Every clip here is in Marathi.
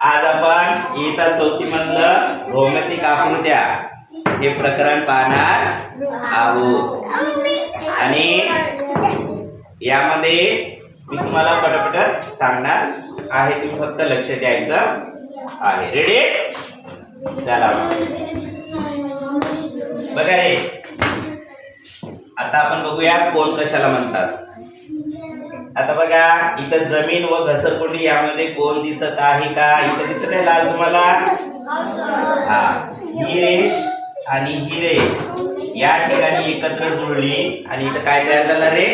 आज आपण इथं चौथी मधलं भौमितिक आकृत्या हे प्रकरण पाहणार आहोत. आणि यामध्ये मी तुम्हाला पटपट सांगणार आहे. तुम्ही फक्त लक्ष द्यायचं आहे. रेडी चला. बघा रे. आता आपण बघूया कोण कशाला म्हणतात. आता बघा इथं जमीन व घसरकुंडी यामध्ये कोण दिसत आहे का? इथं दिसत आहे लाल तुम्हाला? हा ही रेष आणि ही रेष. या ठिकाणी एकत्र जुळली आणि इथं काय तयार झाला रे?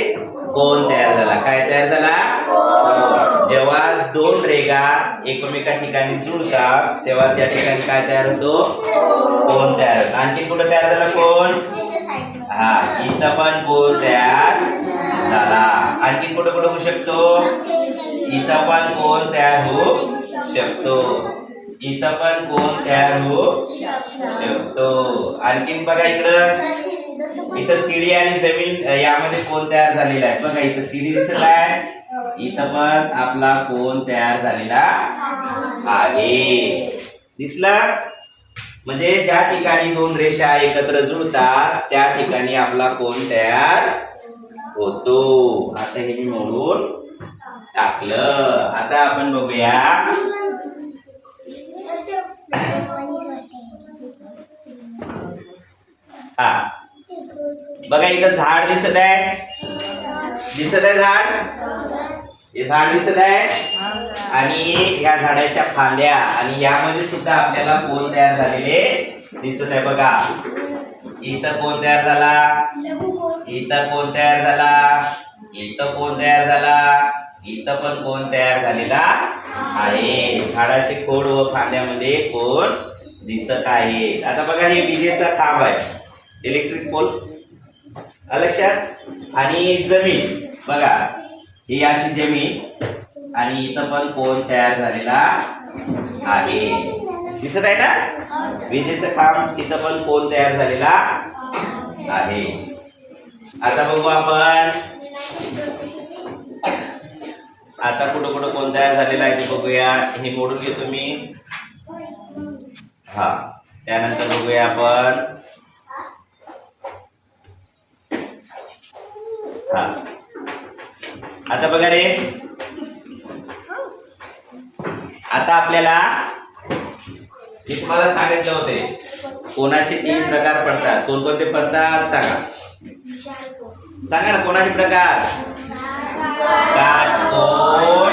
कोण तयार झाला? काय तयार झाला? जेव्हा दोन रेगा एकमेका ठिकाणी जुळतात तेव्हा त्या ठिकाणी काय तयार होतो? कोण तयार होतो? आणखी कुठं तयार झाला कोण? हा इथं पण कोण तयार? झाला. आणखी कुठं कुठं होऊ शकतो? इथं पण कोण तयार होऊ शकतो. इथं पण कोण तयार होऊ शकतो. आणखीन बघा इकडं. इथं सीडी आणि जमीन यामध्ये कोण तयार झालेला आहे? बघा इथं सीडी दिसत आहे. इथं पण आपला कोण तयार झालेला आहे. दिसला? म्हणजे ज्या ठिकाणी दोन रेषा एकत्र जुळतात त्या ठिकाणी आपला कोण तयार होतो आता हे मी मोडून टाकलं. आता आपण बघूया. हा. बघा इथं झाड दिसत आहे. दिसत आहे झाड? हे झाड दिसत आहे. आणि या झाडाच्या फांद्या. आणि यामध्ये सुद्धा आपल्याला कोण तयार झालेले दिसत आहे बघा. इथं कोण तयार झाला? इथं कोण तयार झाला? इथं कोण तयार झाला? इथं पण कोण तयार झालेला आहे. झाडाचे खोड व फांद्यामध्ये कोण दिसत आहे. आता बघा हे विजेचा खांब आहे. इलेक्ट्रिक पोल लक्षात आणि जमीन. बघा ही अशी जमीन. आणि इथं पण कोण तयार झालेला आहे. दिसत आहे ना? विजेचं काम तिथं पण कोण तयार झालेला आहे. आता बघू आपण. आता कुठं कुठं कोण तयार झालेला आहे ते बघूया. हे मोडून घेतो मी. हा त्यानंतर बघूया आपण. हा. आता बघा रे. आता आपल्याला मी तुम्हाला सांगितलं होते. कोणाचे तीन प्रकार पडतात? कोणकोणते पडतात? सांगा. सांगा ना कोणाचे प्रकार? काटकोन लघुकोन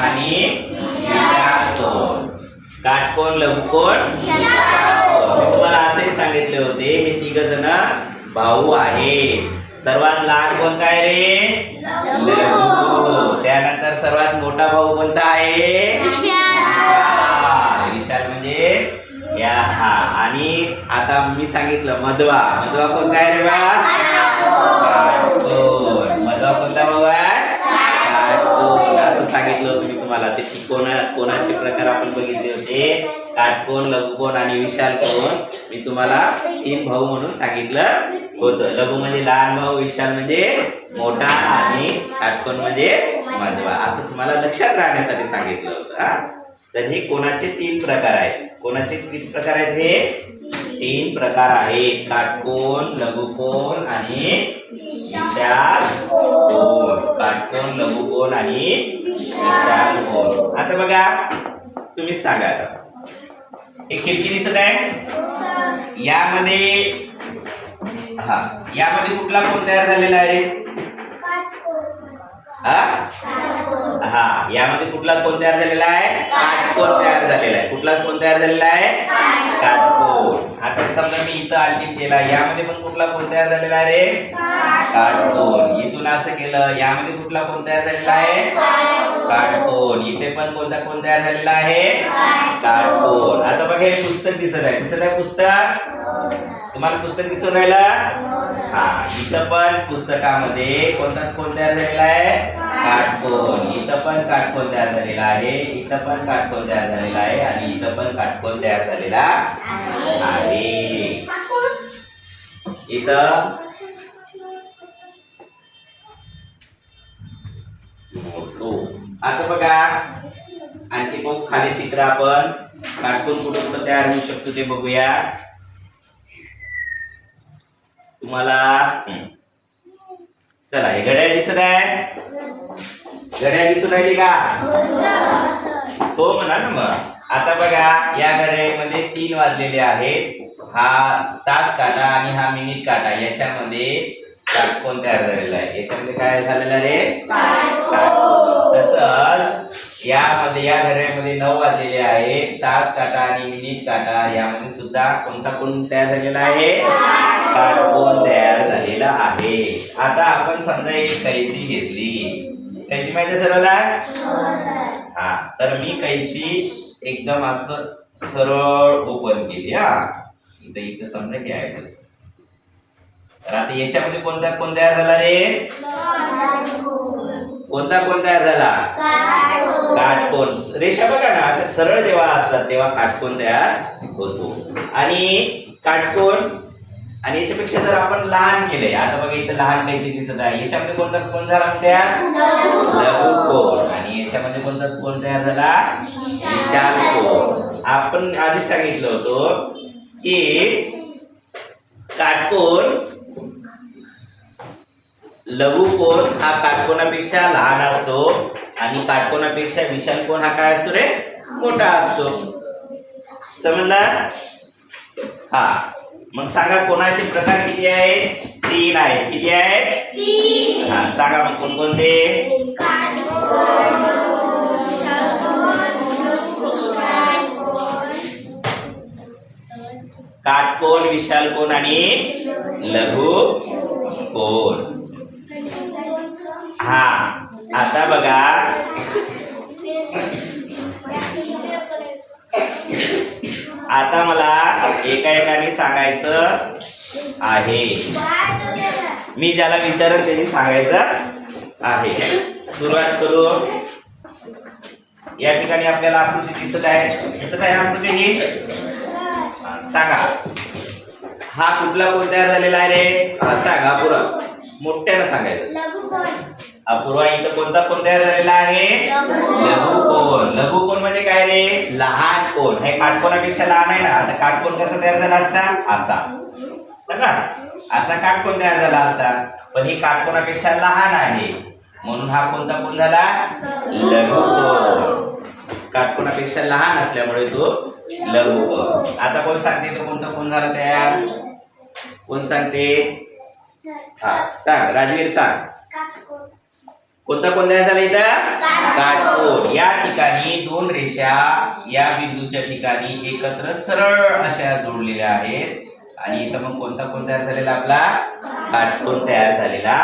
आणि विशालकोन. मी तुम्हाला असेही सांगितले होते हे तिघ जण भाऊ आहे. सर्वात लहान कोणता आहे रे? लघु त्यानंतर सर्वात मोठा भाऊ कोणता आहे? विशाल म्हणजे? हा आणि आता मी सांगितलं मधवा. मधवा कोणता आहे रे बा मधवा कोणता भाऊ आहे असं सांगितलं होतं मी तुम्हाला. ते कोणा कोणाचे प्रकार आपण बघितले होते? काटकोण लघुकोण आणि विशाल कोण मी तुम्हाला तीन भाऊ म्हणून सांगितलं होतं. लघु म्हणजे लहान भाऊ विशाल म्हणजे मोठा आणि काटकोण म्हणजे मधवा. असं तुम्हाला लक्षात राहण्यासाठी सांगितलं होतं हा. तर हे कोणाचे तीन प्रकार आहेत? कोणाचे तीन प्रकार आहेत हे? तीन प्रकार आहेत. काटकोन लघुकोन आणि विशाल कोन काटकोन लघुकोन आणि विशाल कोन आता बघा तुम्हीच सांगा. एक खिडकी दिसत आहे? यामध्ये हा यामध्ये कुठला कोण तयार झालेला आहे? हा हा यामध्ये कुठला कोण तयार झालेला आहे? काटकोण तयार झालेला आहे. कुठलाच कोण तयार झालेला आहे? काटकोण. आता समजा मी इथं आणखी केला यामध्ये पण कुठला कोण तयार झालेला आहे रे? काटकोण. इथून असं केलं यामध्ये कुठला कोण तयार झालेला आहे? काटकोण. इथे पण कोणता कोण तयार झालेला आहे? काटकोण. आता बघा हे पुस्तक दिसत आहे. दिसत आहे पुस्तक? तुम्हाला पुस्तक दिसून राहिलं? हा इथं पण पुस्तकामध्ये कोणता कोण तयार झालेला आहे? काटकोन इथं पण काटकोन तयार झालेला आहे. इथं पण काटकोन तयार झालेला आहे आणि इथं पण काटकोन तयार झालेला आहे. इथं मोठो आता बघा. आणखी बघू खाली चित्र आपण. काटकोन कुठं कुठं तयार होऊ शकतो ते बघूया. तुम्हाला चला हे घड्याळ दिसत आहे. घड्या दिसून राहिली का? हो म्हणा ना मग. आता बघा या घड्याळीमध्ये तीन वाजलेले आहेत. हा तास काटा आणि हा मिनिट काटा याच्यामध्ये काटकोन तयार झालेला आहे. याच्यामध्ये काय झालेलं रे तसंच यामध्ये या घड्याळीमध्ये नऊ वाजलेले आहेत तास काटा आणि मिनिट काटा यामध्ये सुद्धा कोणता कोण तयार झालेला आहे? काटकोन तयार झालेला आहे. आता आपण समजा एक कैची घेतली. कैची माहिती आहे? सर्वांना हा तर मी कैची एकदम असं सरळ ओपन केली हा. इथं इथं समजा हे आहे. तर आता याच्यामध्ये कोणता कोण तयार झाला रे? कोणता कोण तयार झाला काटकोन. रेषा बघा ना अशा सरळ जेव्हा असतात तेव्हा काटकोन तयार होतो. आणि काटकोन आणि याच्यापेक्षा जर आपण लहान केले आता बघा इथं लहान काहीतरी दिसत आहे. याच्यामध्ये कोणता कोण झाला त्या? लघुकोन आणि याच्यामध्ये कोणता कोण तयार झाला? विशाल आपण आधीच सांगितलं होतं की काटकोण लघु कोण हा काटकोणापेक्षा लहान असतो. आणि काटकोणापेक्षा विशाल कोण हा काय असतो रे? मोठा असतो. समजला? हा. मग सांगा कोणाचे प्रकार किती आहेत? तीन आहेत. किती आहेत? हा सांगा मग कोणकोणते? काटकोन विशाल कोन आणि लघु कोन हा आता बघा. आता मला एका एकाने सांगायचं आहे. मी ज्याला विचारल त्यांनी सांगायचं आहे. सुरुवात करू. या ठिकाणी आपल्याला आकृती दिसत आहे. दिसत आहे आकृती? ही सांगा. हा कुठला कोण तयार झालेला आहे रे? सांगा पुरा. मोठ्यानं सांगायचं. अपूर्वा इथं कोणता कोण तयार झालेला आहे? लघु कोण लघु कोण म्हणजे काय रे? लहान कोण. हे काटकोनापेक्षा लहान आहे ना. आता काटकोन कसा तयार झाला असता? असा. बघा असा काटकोन तयार झाला असता. पण ही काटकोनापेक्षा लहान आहे. म्हणून हा कोणता कोण झाला? लघु कोण काटकोनापेक्षा लहान असल्यामुळे तो लघु कोण आता कोण सांगते? तो कोणता कोण झाला तयार? कोण सांगते? हा सांग. राजवीर सांग. कोणता कोण तयार झाला इथं? काटकोन या ठिकाणी दोन रेषा या बिंदूच्या ठिकाणी एकत्र सरळ अशा जोडलेल्या आहेत. आणि इथं मग कोणता कोण तयार झालेला आपला? काटकोन तयार झालेला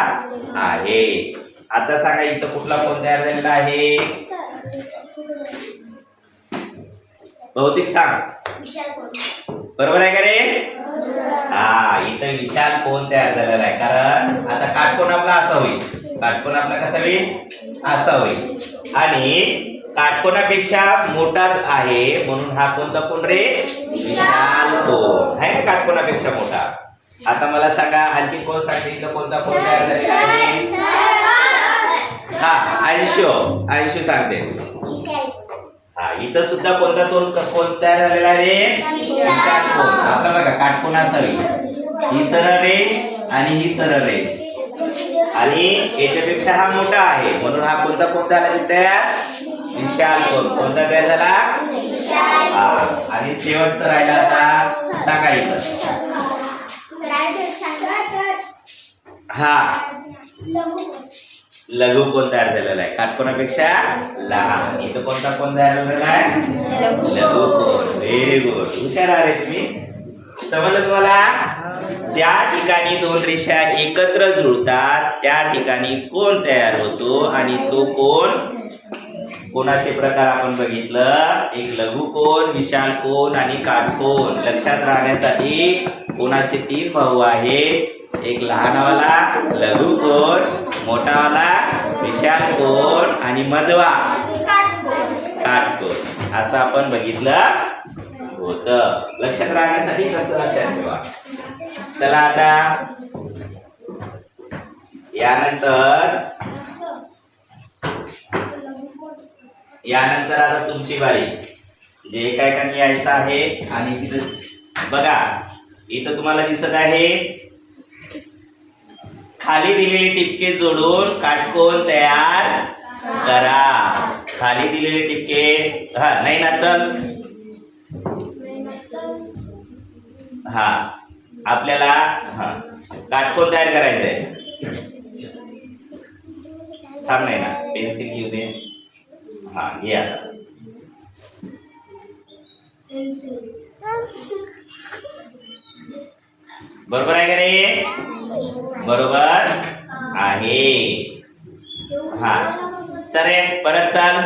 आहे. आता सांगा इथं कुठला कोण तयार झालेला आहे? बहुतेक सांग. बरोबर आहे का रे? हा इथं विशाल कोण तयार झालेला आहे? कारण आता काटकोन आपला असा होईल. काटकोन आपला कसा होईल? असा होईल. आणि काटकोनापेक्षा मोठाच आहे म्हणून हा कोणता कोण रे? विशाल कोण. आहे ना काटकोनापेक्षा मोठा? आता मला सांगा आणखी कोण सांगितलं इथं कोणता कोण तयार झालेला आहे? हा ऐंशो ऐंशो सांगते. हा इथं सुद्धा कोणता कोण कोण तयार झालेला आहे रे? विशाल कोण. आता बघा काटकोन असावी. ही सरळ रेष आणि ही सरळ रेष. आणि याच्यापेक्षा हा मोठा आहे. म्हणून हा कोणता कोण झाला तयार विशाल कोण? कोणता तयार झाला? हा. आणि शेवटचं राहिला आता सांगा इथं हा. लघु कोण तयार झालेला आहे? काटकोनापेक्षा लहान. इथं कोणता कोण तयार झालेला आहे? लघु कोण? व्हेरी गुड हुशार आहे तुम्ही. समजलं तुम्हाला? ज्या ठिकाणी दोन रेषा एकत्र जुळतात त्या ठिकाणी कोण तयार होतो आणि तो कोण? कोणाचे प्रकार आपण बघितलं? एक लघु कोण विशाल कोण आणि काटकोन लक्षात राहण्यासाठी कोणाचे तीन भाऊ आहेत? एक लहानवाला लघु कोण मोठावाला विशाल कोण आणि मधवा. काटकोन असं आपण बघितलं. होतं. लक्षात राहण्यासाठी कसं लक्षात ठेवा. चला आता. यानंतर यानंतर आता तुमची बारी. जे काय एकाने यायचं आहे आणि तिथं बघा इथं तुम्हाला दिसत आहे खाली दिलेले टिपके जोडून काटकोन तयार करा. खाली दिलेले टिपके हा नाही ना चल. हा. आपल्याला हा. काटकोन तयार करायचंय. थांब नाही ना. पेन्सिल घेऊ दे. हा घे आता. बरोबर आहे का रे? बरोबर आहे. हा. चल रे परत चाल.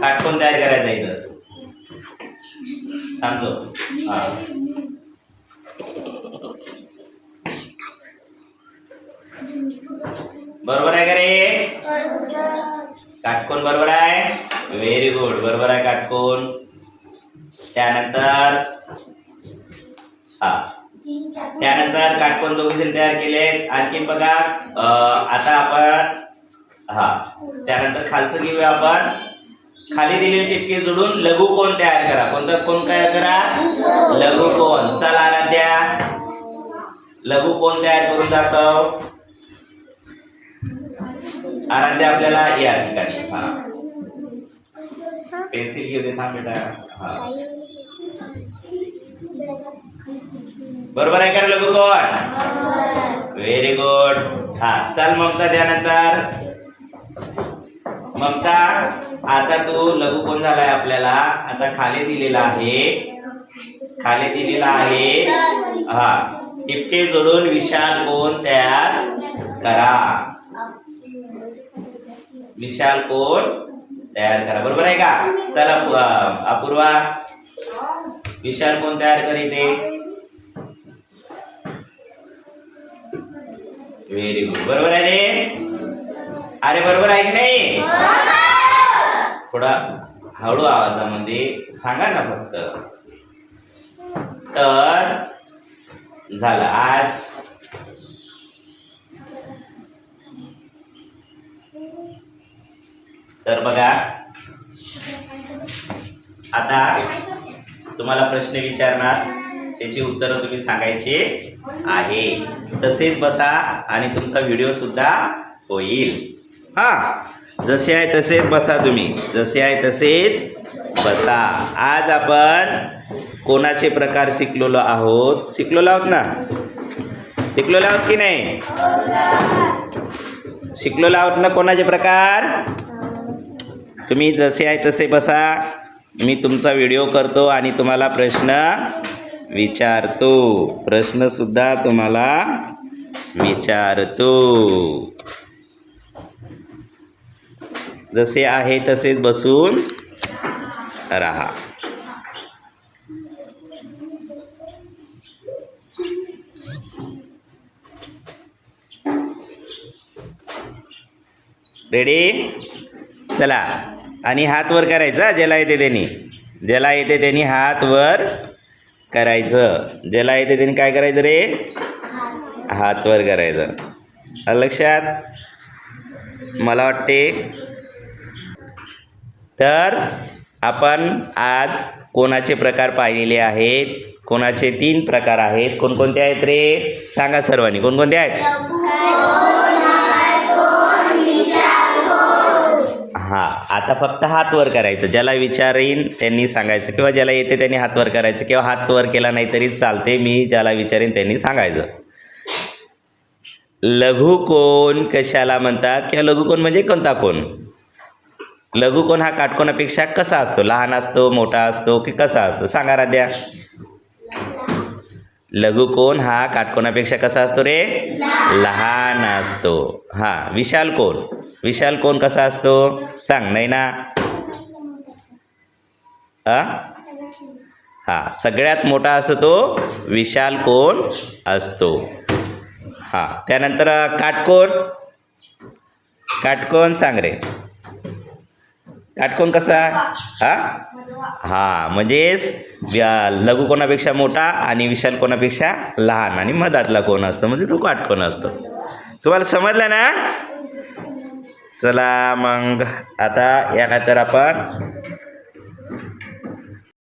काटकोन तयार करायचं इथं. सांगतो. हा. बरोबर आहे का रे? काटकोन बरोबर आहे? व्हेरी गुड बरोबर आहे काटकोन. त्यानंतर हा. त्यानंतर काटकोन दोघे तयार केले आणखीन बघा आता आपण हा. त्यानंतर खालचं घेऊया आपण. खाली दिलेले टिपके जोडून लघु कोण तयार करा? कोणता? कोण तयार करा? लघु कोण. चल आराध्या. लघु कोण तयार करून दाखव. आराध्या आपल्याला या ठिकाणी. हा. पेन्सिल घेऊ दे थांब बेटा. हा. बरोबर आहे का लघु कोण? व्हेरी गुड हा. चल ममता त्यानंतर ममता आता तो लघु कोण झालाय आपल्याला. आता खाली दिलेला आहे. खाली दिलेला आहे. हा. टिपके जोडून विशाल कोण तयार करा. विशाल कोण तयार करा. बरोबर आहे का? चला अपूर्वा. विशाल कोण तयार करीते व्हेरी गुड बरोबर आहे रे? अरे बरोबर आहे की नाही? थोडा हळू आवाजामध्ये सांगा ना फक्त. तर झालं. आज तर बघा आता तुम्हाला प्रश्न विचारणार त्याची उत्तरं तुम्ही सांगायचे आहे. तसेच बसा आणि तुमचा व्हिडिओ सुद्धा होईल. हा जसे आहे तसेच बसा तुम्ही. जसे आहे तसेच बसा. आज आपण कोणाचे प्रकार शिकलेलो आहोत? शिकलेलो आहोत ना? शिकलेलो आहोत की नाही? शिकलेलो आहोत ना कोणाचे प्रकार? तुम्ही जसे आहे तसे बसा. मी तुमचा व्हिडिओ करतो आणि तुम्हाला प्रश्न विचारतो. प्रश्नसुद्धा तुम्हाला विचारतो. जसे आहे तसेच बसून राहा. रेडी चला. आणि हात वर करायचा ज्याला येते त्यांनी. ज्याला येते त्यांनी हात वर करायचं. ज्याला येते त्यांनी काय करायचं रे? हात वर करायचं. लक्षात? मला वाटते तर आपण आज कोणाचे प्रकार पाहिलेले आहेत? कोणाचे तीन प्रकार आहेत? कोणकोणते आहेत रे? सांगा सर्वांनी. कोणकोणते आहेत? हां आता फक्त हात वर करायचं. ज्याला विचारीन त्यांनी सांगायचं. किंवा ज्याला येते त्यांनी हात वर करायचं. किंवा हात वर केला नाही तरी चालते. मी ज्याला विचारेन त्यांनी सांगायचं. लघु कोण कशाला म्हणतात? किंवा लघु कोण म्हणजे कोणता कोण? लघुकोण हा काटकोनापेक्षा कसा असतो? लहान असतो मोठा असतो की कसा असतो? सांगा राध्या. लघु कोण हा काटकोनापेक्षा कसा असतो रे? लहान असतो. हां विशाल कोण? विशाल कोण कसा असतो? सांग नाही ना? आ? हां सगळ्यात मोठा असतो तो विशाल कोण असतो. हां त्यानंतर काटकोण? काटकोण सांग रे. काटकोण कसा? हा? हा म्हणजेच लघु कोणापेक्षा मोठा आणि विशाल कोणापेक्षा लहान आणि मधातला कोण असतो? म्हणजे तो काटकोण असतो. तुम्हाला समजलं ना? चला मग आता यानंतर आपण